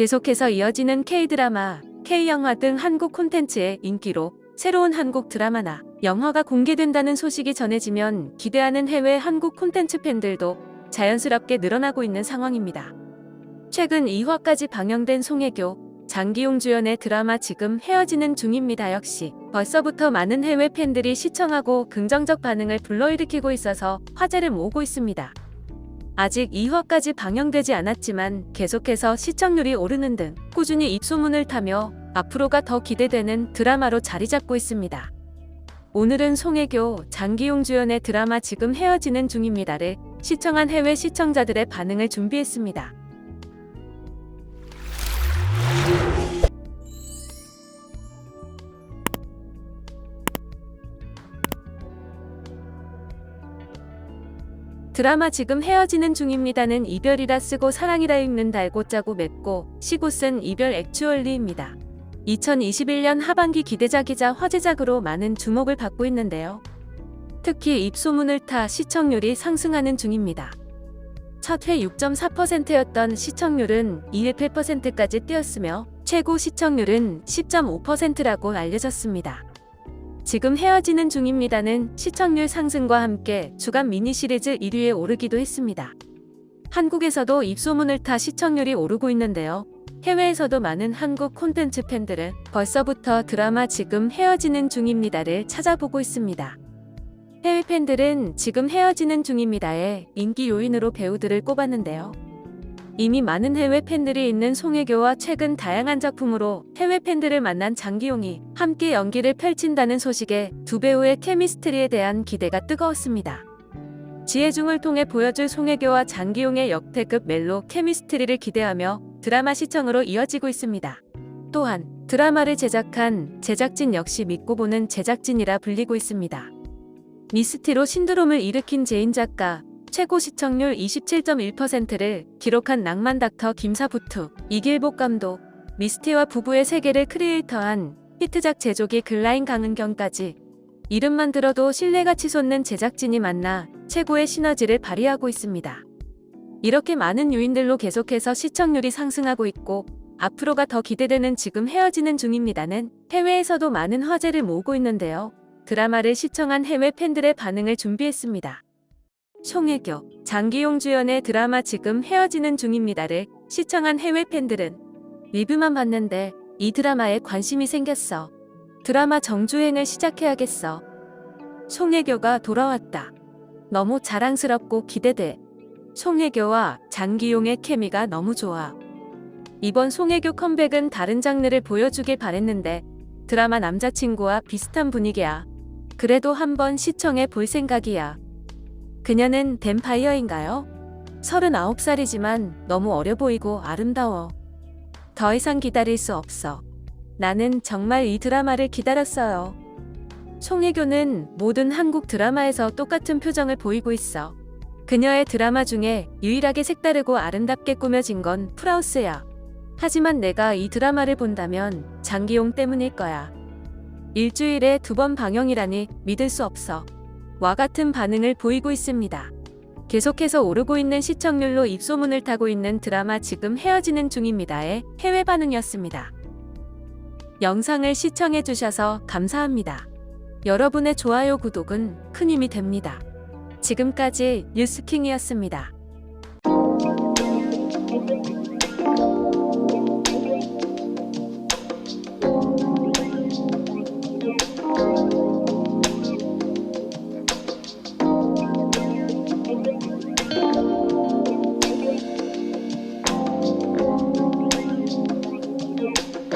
계속해서 이어지는 K-드라마, K-영화 등 한국 콘텐츠의 인기로 새로운 한국 드라마나 영화가 공개된다는 소식이 전해지면 기대하는 해외 한국 콘텐츠 팬들도 자연스럽게 늘어나고 있는 상황입니다. 최근 2화까지 방영된 송혜교, 장기용 주연의 드라마 지금 헤어지는 중입니다. 역시 벌써부터 많은 해외 팬들이 시청하고 긍정적 반응을 불러일으키고 있어서 화제를 모으고 있습니다. 아직 2화까지 방영되지 않았지만 계속해서 시청률이 오르는 등 꾸준히 입소문을 타며 앞으로가 더 기대되는 드라마로 자리 잡고 있습니다. 오늘은 송혜교, 장기용 주연의 드라마 지금 헤어지는 중입니다를 시청한 해외 시청자들의 반응을 준비했습니다. 드라마 지금 헤어지는 중입니다는 이별이라 쓰고 사랑이라 읽는 달고 짜고 맺고 시고 쓴 이별 액츄얼리입니다. 2021년 하반기 기대작이자 화제작으로 많은 주목을 받고 있는데요. 특히 입소문을 타 시청률이 상승하는 중입니다. 첫회 6.4%였던 시청률은 2.8%까지 뛰었으며 최고 시청률은 10.5%라고 알려졌습니다. 지금 헤어지는 중입니다는 시청률 상승과 함께 주간 미니 시리즈 1위에 오르기도 했습니다. 한국에서도 입소문을 타 시청률이 오르고 있는데요. 해외에서도 많은 한국 콘텐츠 팬들은 벌써부터 드라마 지금 헤어지는 중입니다를 찾아보고 있습니다. 해외 팬들은 지금 헤어지는 중입니다의 인기 요인으로 배우들을 꼽았는데요. 이미 많은 해외 팬들이 있는 송혜교와 최근 다양한 작품으로 해외 팬들을 만난 장기용이 함께 연기를 펼친다는 소식에 두 배우의 케미스트리에 대한 기대가 뜨거웠습니다. 지혜중을 통해 보여줄 송혜교와 장기용의 역대급 멜로 케미스트리를 기대하며 드라마 시청으로 이어지고 있습니다. 또한 드라마를 제작한 제작진 역시 믿고 보는 제작진이라 불리고 있습니다. 미스티로 신드롬을 일으킨 제인 작가, 최고 시청률 27.1%를 기록한 낭만 닥터 김사부투, 이길복 감독, 미스티와 부부의 세계를 크리에이터한 히트작 제조기 글라인 강은경까지 이름만 들어도 신뢰가 치솟는 제작진이 만나 최고의 시너지를 발휘하고 있습니다. 이렇게 많은 요인들로 계속해서 시청률이 상승하고 있고 앞으로가 더 기대되는 지금 헤어지는 중입니다는 해외에서도 많은 화제를 모으고 있는데요. 드라마를 시청한 해외 팬들의 반응을 준비했습니다. 송혜교, 장기용 주연의 드라마 지금 헤어지는 중입니다를 시청한 해외 팬들은 리뷰만 봤는데 이 드라마에 관심이 생겼어. 드라마 정주행을 시작해야겠어. 송혜교가 돌아왔다. 너무 자랑스럽고 기대돼. 송혜교와 장기용의 케미가 너무 좋아. 이번 송혜교 컴백은 다른 장르를 보여주길 바랬는데 드라마 남자친구와 비슷한 분위기야. 그래도 한번 시청해 볼 생각이야. 그녀는 뱀파이어인가요? 39살이지만 너무 어려 보이고 아름다워. 더 이상 기다릴 수 없어. 나는 정말 이 드라마를 기다렸어요. 송혜교는 모든 한국 드라마에서 똑같은 표정을 보이고 있어. 그녀의 드라마 중에 유일하게 색다르고 아름답게 꾸며진 건 프라우스야. 하지만 내가 이 드라마를 본다면 장기용 때문일 거야. 일주일에 두 번 방영이라니 믿을 수 없어. 와 같은 반응을 보이고 있습니다. 계속해서 오르고 있는 시청률로 입소문을 타고 있는 드라마 지금 헤어지는 중입니다의 해외 반응이었습니다. 영상을 시청해주셔서 감사합니다. 여러분의 좋아요, 구독은 큰 힘이 됩니다. 지금까지 뉴스킹이었습니다.